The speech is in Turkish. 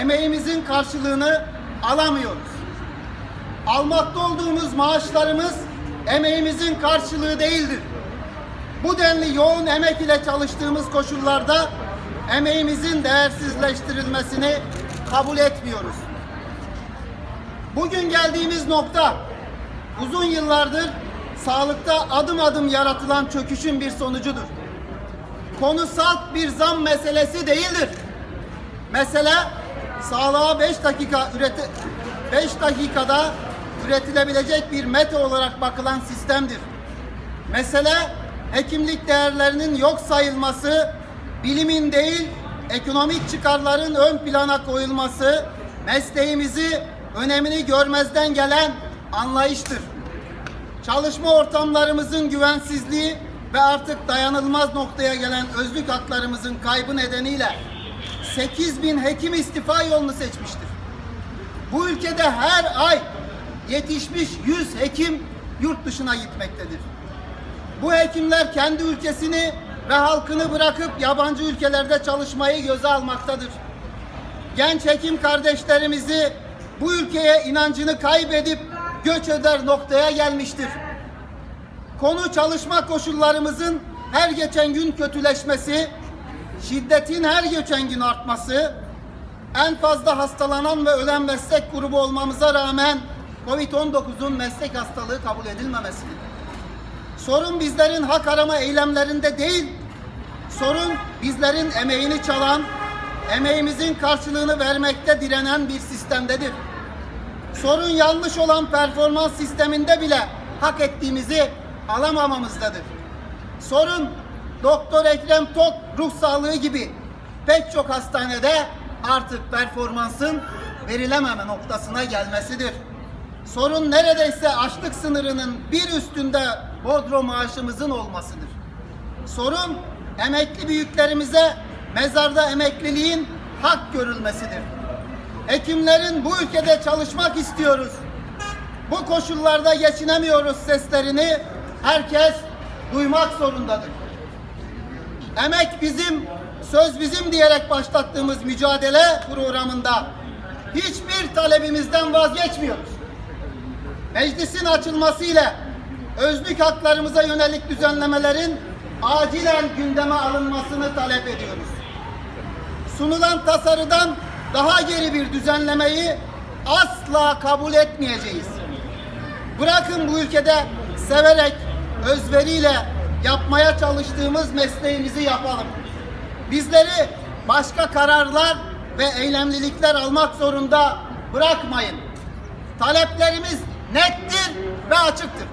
emeğimizin karşılığını alamıyoruz. Almakta olduğumuz maaşlarımız emeğimizin karşılığı değildir. Bu denli yoğun emek ile çalıştığımız koşullarda emeğimizin değersizleştirilmesini kabul etmiyoruz. Bugün geldiğimiz nokta uzun yıllardır sağlıkta adım adım yaratılan çöküşün bir sonucudur. Konu salt bir zam meselesi değildir. Mesele sağlığa 5 dakika üreti 5 dakikada üretilebilecek bir meta olarak bakılan sistemdir. Mesele hekimlik değerlerinin yok sayılması, bilimin değil ekonomik çıkarların ön plana koyulması, mesleğimizi önemini görmezden gelen anlayıştır. Çalışma ortamlarımızın güvensizliği ve artık dayanılmaz noktaya gelen özlük haklarımızın kaybı nedeniyle 8 bin hekim istifa yolunu seçmiştir. Bu ülkede her ay yetişmiş 100 hekim yurt dışına gitmektedir. Bu hekimler kendi ülkesini ve halkını bırakıp yabancı ülkelerde çalışmayı göze almaktadır. Genç hekim kardeşlerimizi bu ülkeye inancını kaybedip göç eder noktaya gelmiştir. Konu çalışma koşullarımızın her geçen gün kötüleşmesi, şiddetin her geçen gün artması, en fazla hastalanan ve ölen meslek grubu olmamıza rağmen Covid-19'un meslek hastalığı kabul edilmemesidir. Sorun bizlerin hak arama eylemlerinde değil, sorun bizlerin emeğini çalan, emeğimizin karşılığını vermekte direnen bir sistemdedir. Sorun yanlış olan performans sisteminde bile hak ettiğimizi alamamamızdadır. Sorun Doktor Ekrem Tok ruh sağlığı gibi pek çok hastanede artık performansın verilememe noktasına gelmesidir. Sorun neredeyse açlık sınırının bir üstünde bodro maaşımızın olmasıdır. Sorun emekli büyüklerimize mezarda emekliliğin hak görülmesidir. Hekimlerin bu ülkede çalışmak istiyoruz. Bu koşullarda geçinemiyoruz seslerini herkes duymak zorundadır. Emek bizim, söz bizim diyerek başlattığımız mücadele programında hiçbir talebimizden vazgeçmiyoruz. Meclisin açılması ile özlük haklarımıza yönelik düzenlemelerin acilen gündeme alınmasını talep ediyoruz. Sunulan tasarıdan daha geri bir düzenlemeyi asla kabul etmeyeceğiz. Bırakın bu ülkede severek, özveriyle yapmaya çalıştığımız mesleğimizi yapalım. Bizleri başka kararlar ve eylemlilikler almak zorunda bırakmayın. Taleplerimiz nettir ve açıktır.